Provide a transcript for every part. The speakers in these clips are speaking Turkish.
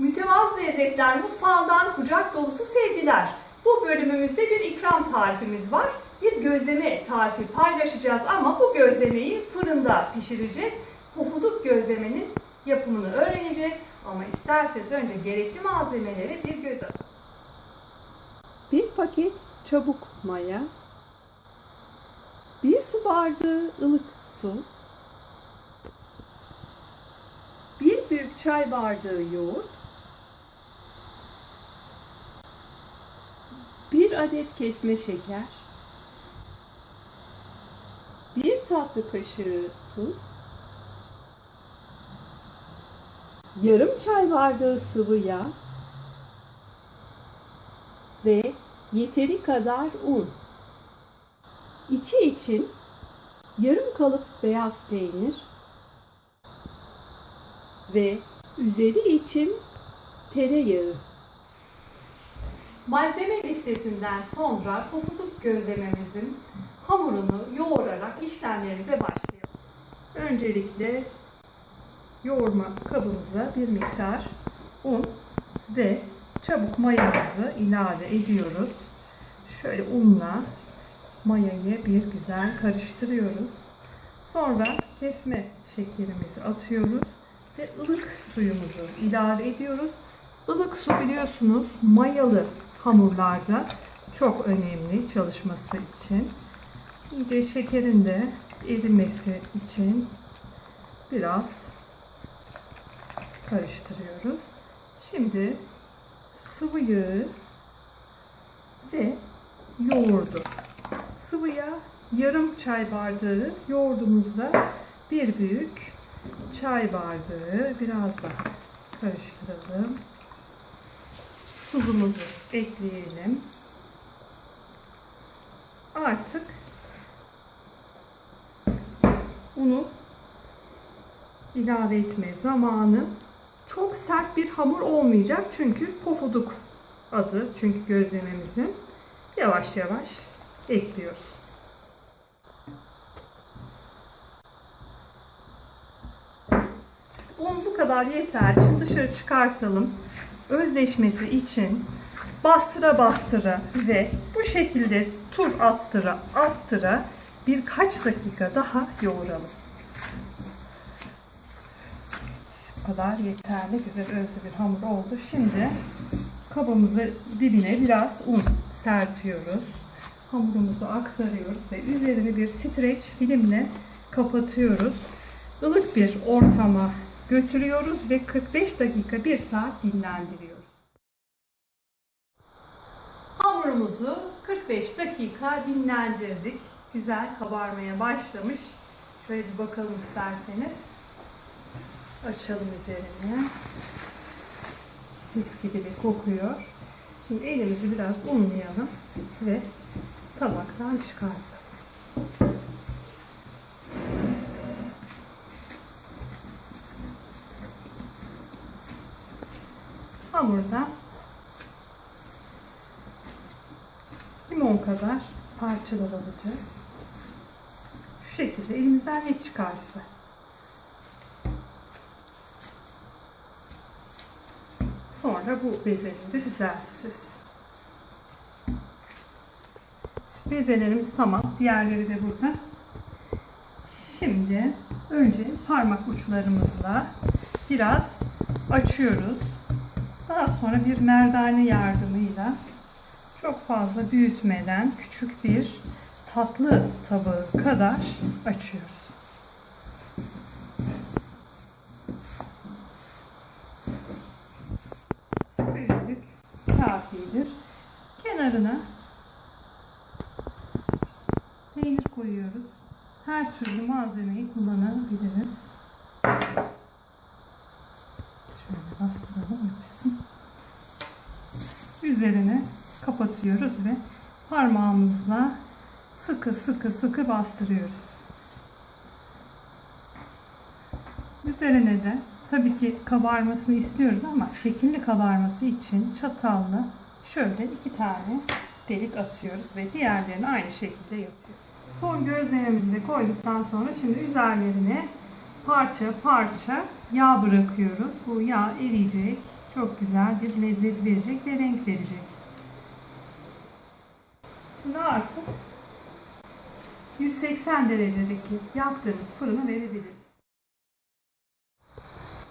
Mütevazı Lezzetler Mutfağından kucak dolusu sevgiler. Bu bölümümüzde bir ikram tarifimiz var. Bir gözleme tarifi paylaşacağız ama bu gözlemeyi fırında pişireceğiz. Pofuduk gözlemenin yapımını öğreneceğiz. Ama isterseniz önce gerekli malzemelere bir göz atın. Bir paket çabuk maya, bir su bardağı ılık su, bir büyük çay bardağı yoğurt, bir adet kesme şeker, bir tatlı kaşığı tuz, yarım çay bardağı sıvı yağ, ve yeteri kadar un. İçi için yarım kalıp beyaz peynir ve üzeri için tereyağı. Malzeme listesinden sonra pofuduk gözlememizin hamurunu yoğurarak işlemlerimize başlayalım. Öncelikle yoğurma kabımıza bir miktar un ve çabuk mayamızı ilave ediyoruz. Şöyle unla mayayı bir güzel karıştırıyoruz. Sonra kesme şekerimizi atıyoruz ve ılık suyumuzu ilave ediyoruz. Ilık su biliyorsunuz mayalı hamurlarda çok önemli çalışması için. İyice şekerin de erimesi için biraz karıştırıyoruz. Şimdi sıvı yağı ve yoğurdu. Sıvı yağ yarım çay bardağı, yoğurdumuzda bir büyük çay bardağı. Biraz daha karıştıralım. Tuzumuzu ekleyelim. Artık unu ilave etme zamanı. Çok sert bir hamur olmayacak çünkü pofuduk adı çünkü gözlememizin yavaş yavaş ekliyoruz. Un bu kadar yeter. Şimdi dışarı çıkartalım. Özleşmesi için bastıra bastıra ve bu şekilde tur attıra attıra birkaç dakika daha yoğuralım. Bu kadar yeterli güzel özlü bir hamur oldu. Şimdi kabımızı dibine biraz un serpiyoruz. Hamurumuzu aktarıyoruz ve üzerini bir streç filmle kapatıyoruz. Ilık bir ortama götürüyoruz ve 45 dakika 1 saat dinlendiriyoruz. Hamurumuzu 45 dakika dinlendirdik. Güzel kabarmaya başlamış. Şöyle bir bakalım isterseniz. Açalım üzerini. Mis gibi de kokuyor. Şimdi elimizi biraz unlayalım ve tabaktan çıkartalım. Hamurda limon kadar parçalar alacağız. Şu şekilde elimizden ne çıkarsa. Sonra bu bezeleri düzelteceğiz. Bezelerimiz tamam. Diğerleri de burada. Şimdi önce parmak uçlarımızla biraz açıyoruz. Daha sonra bir merdane yardımıyla çok fazla büyütmeden küçük bir tatlı tabağı kadar açıyoruz. Büyüklük kafidir. Kenarına peynir koyuyoruz. Her türlü malzemeyi kullanabiliriz. Şöyle bastıralım yapışsın. Üzerine kapatıyoruz ve parmağımızla sıkı sıkı sıkı bastırıyoruz. Üzerine de tabii ki kabarmasını istiyoruz ama şekilli kabarması için çatalla şöyle iki tane delik atıyoruz ve diğerlerini aynı şekilde yapıyoruz. Son gözlememizi de koyduktan sonra şimdi üzerlerine parça parça yağ bırakıyoruz. Bu yağ eriyecek. Çok güzel bir lezzet verecek ve renk verecek. Şimdi artık 180 derecedeki yaktığımız fırına verebiliriz.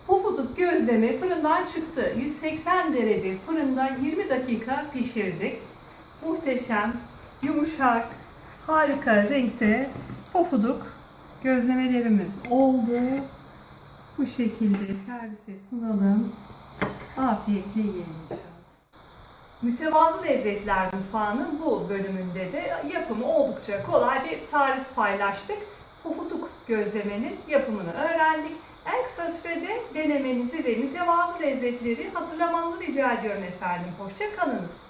Pofuduk gözleme fırından çıktı. 180 derece fırında 20 dakika pişirdik. Muhteşem, yumuşak, harika renkte pofuduk gözlemelerimiz oldu. Bu şekilde servise sunalım. Afiyetle yiyelim. Mütevazı Lezzetler Mutfağı'nın bu bölümünde de yapımı oldukça kolay bir tarif paylaştık. Pufuduk gözlemenin yapımını öğrendik. En kısa sürede denemenizi ve mütevazı lezzetleri hatırlamanızı rica ediyorum efendim. Hoşça kalınız.